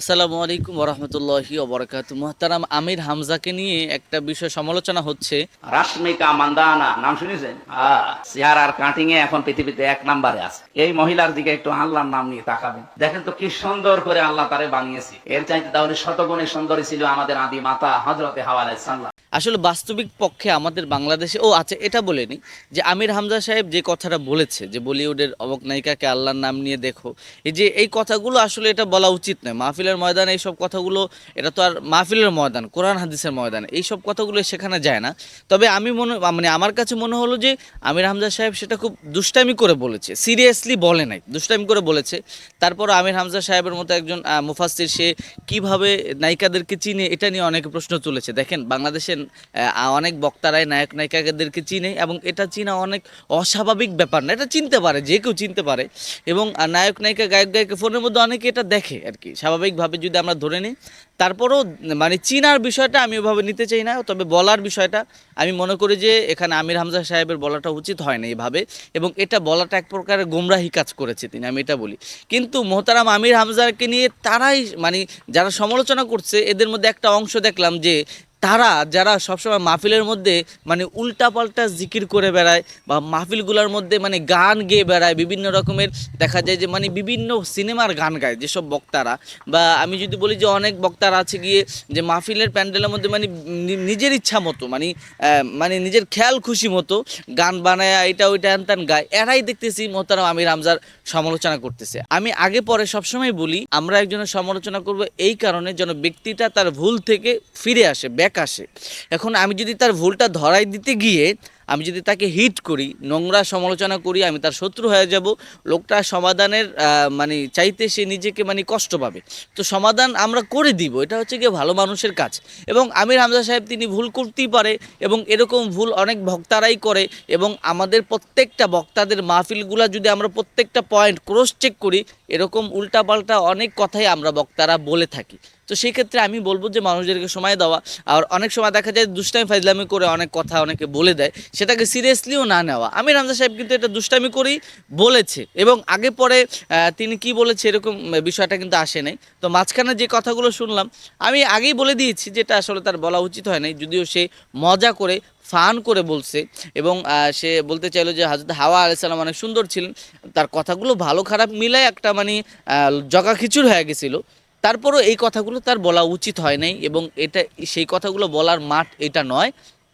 আসসালামু আলাইকুম ওরহমতুল্লাহি ওবরাকাত মুহতারাম আমির হামজাকে নিয়ে একটা বিষয় সমালোচনা হচ্ছে। রাশমিকা মান্দানা, নাম শুনেছেন? চেহারার কাটিং এ এখন পৃথিবীতে এক নাম্বারে আছে। এই মহিলার দিকে একটু আল্লাহর নাম নিয়ে তাকাবেন। দেখেন তো কি সুন্দর করে আল্লাহ তারে বানিয়েছে। এর চাইতে তাহলে শতগুণে সুন্দরী ছিল আমাদের আদি মাতা হজরতে হাওয়া সাল্লাম আসলে বাস্তবিক পক্ষে আমাদের বাংলাদেশে ও আচ্ছা এটা বলেনি যে আমির হামজা সাহেব যে কথাটা বলেছে যে বলিউডের অবক নায়িকাকে আল্লাহর নাম নিয়ে দেখো এই যে এই কথাগুলো আসলে এটা বলা উচিত নয়। মাহফিলের ময়দানে এইসব কথাগুলো এটা তো আর মাহফিলের ময়দান কোরআন হাদিসের ময়দান এইসব কথাগুলো সেখানে যায় না। তবে আমি মনে মানে আমার কাছে মনে হলো যে আমির হামজা সাহেব সেটা খুব দুষ্টামি করে বলেছে সিরিয়াসলি বলে নাই দুষ্টামি করে বলেছে। তারপর আমির হামজা সাহেবের মতো একজন আহ, মুফাসসির সে কীভাবে নায়িকাদেরকে চিনে এটা নিয়ে অনেক প্রশ্ন তুলেছে। দেখেন বাংলাদেশের আহ, অনেক বক্তারাই নায়ক নায়িকাদেরকে চিনে এবং এটা চিনা অনেক অস্বাভাবিক ব্যাপার না এটা চিনতে পারে যে কেউ চিনতে পারে। এবং নায়ক নায়িকা গায়ক গায়িকা ফোনের মধ্যে অনেকে এটা দেখে আর কি। স্বাভাবিকভাবে যদি আমরা ধরে নিই তারপরও মানে চিনার বিষয়টা আমি ওভাবে নিতে চাই না তবে বলার বিষয়টা আমি মনে করি যে এখানে আমির হামজা সাহেবের বলাটা উচিত হয় না এইভাবে এবং এটা বলাটা এক প্রকারের গোমরাহি কাজ করেছে তিনি আমি এটা বলি। কিন্তু মোহতারাম আমির হামজাকে নিয়ে তারাই মানে যারা সমালোচনা করছে এদের মধ্যে একটা অংশ দেখলাম যে তারা, যারা সবসময় মাহফিলের মধ্যে মানে উল্টাপাল্টা জিকির করে বেড়ায় বা মাহফিলগুলোর মধ্যে মানে গান গেয়ে বেড়ায়, বিভিন্ন রকমের দেখা যায় যে মানে বিভিন্ন সিনেমার গান গায় যেসব বক্তারা। বা আমি যদি বলি যে অনেক বক্তারা আছে গিয়ে যে মাহফিলের প্যান্ডেলের মধ্যে মানে নিজের ইচ্ছা মতো মানে মানে নিজের খেয়াল খুশি মতো গান বানায়, এটা, ওইটা হ্যান গায়। এরাই দেখতেছি মোহতারাম আমির হামজার সমালোচনা করতেছে। আমি আগে পরে সবসময় বলি, আমরা একজনের সমালোচনা করব এই কারণে যেন ব্যক্তিটা তার ভুল থেকে ফিরে আসে ব্যাক আসে। এখন আমি যদি তার ভুলটা ধরাই দিতে গিয়ে আমি যদি তাকে হিট করি, নোংরা সমালোচনা করি, আমি তার শত্রু হয়ে যাব, লোকটা সমাধানের মানে চাইতে সে নিজেকে মানে কষ্ট পাবে। তো সমাধান আমরা করে দিব, এটা হচ্ছে গিয়ে ভালো মানুষের কাজ। এবং আমির হামজা সাহেব তিনি ভুল করতেই পারে এবং এরকম ভুল অনেক ভক্তারাই করে এবং আমাদের প্রত্যেকটা বক্তাদের মাহফিলগুলা যদি আমরা প্রত্যেকটা পয়েন্ট ক্রস চেক করি এরকম উল্টাপাল্টা অনেক কথাই আমরা বক্তারা বলে থাকি। তো সেই ক্ষেত্রে আমি বলব যে মানুষদেরকে সময় দেওয়া, আর অনেক সময় দেখা যায় দুষ্টামি ফাইজলামি করে অনেক কথা অনেকে বলে দেয়, সেটাকে সিরিয়াসলিও না নেওয়া। আমি হামজা সাহেব কিন্তু এটা দুষ্টামি করেই বলেছে, এবং আগে পরে তিনি কি বলেছে এরকম বিষয়টা কিন্তু আসে নাই। তো মাঝখানে যে কথাগুলো শুনলাম, আমি আগেই বলে দিয়েছি যেটা আসলে তার বলা উচিত হয় নাই, যদিও সে মজা করে ফান করে বলছে এবং সে বলতে চাইলো যে হাজরত হাওয়া আলাইসাল্লাম অনেক সুন্দর ছিলেন। তার কথাগুলো ভালো খারাপ মিলাই একটা মানে জগা খিচুড় হয়ে গেছিল। তারপরও এই কথাগুলো তার বলা উচিত হয় নাই এবং এটা, সেই কথাগুলো বলার মাঠ এটা নয়।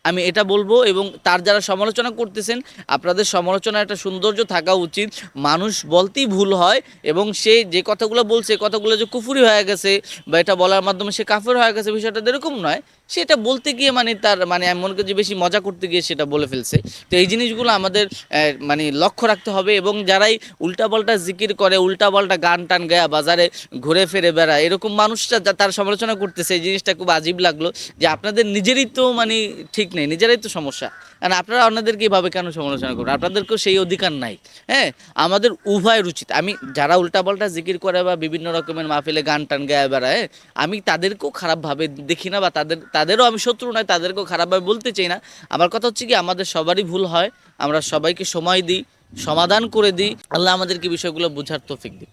আমি এটা বলব এবং তার যারা সমালোচনা করতেছেন, আপনাদের সমালোচনা একটা সৌন্দর্য থাকা উচিত। মানুষ বলতেই ভুল হয় এবং সে যে কথাগুলো বলছে কথাগুলো যে কুফুরি হয়ে গেছে বা এটা বলার মাধ্যমে সে কাফের হয়ে গেছে, বিষয়টা এরকম নয়। সেটা বলতে গিয়ে মানে তার মানে মনে করি যে বেশি মজা করতে গিয়ে সেটা বলে ফেলছে। তো এই জিনিসগুলো আমাদের মানে লক্ষ্য রাখতে হবে এবং যারাই উল্টাপাল্টা জিকির করে, উল্টাপাল্টা গান টান গায়া বাজারে ঘুরে ফিরে বেড়ায়, এরকম মানুষটা তার সমালোচনা করতেছে, এই জিনিসটা খুব আজীব লাগল যে আপনাদের নিজেরই তো মানে ঠিক নেই, নিজেরাই তো সমস্যা। কারণ আপনারা অন্যদেরকে এইভাবে কেন সমালোচনা করুন আপনাদেরকেও সেই অধিকার নাই। হ্যাঁ আমাদের উভয়ের উচিত আমি যারা উল্টাপাল্টা জিকির করে বা বিভিন্ন রকমের মাহফিলে গান টান গায়ে বেড়ায়, আমি তাদেরকেও খারাপভাবে দেখি না বা তাদের, তাদেরও আমি শত্রু নয়, তাদেরকেও খারাপভাবে বলতে চাই না। আমার কথা হচ্ছে কি, আমাদের সবারই ভুল হয়, আমরা সবাইকে সময় দিই, সমাধান করে দিই। আল্লাহ আমাদেরকে বিষয়গুলো বোঝার তোফিক দিই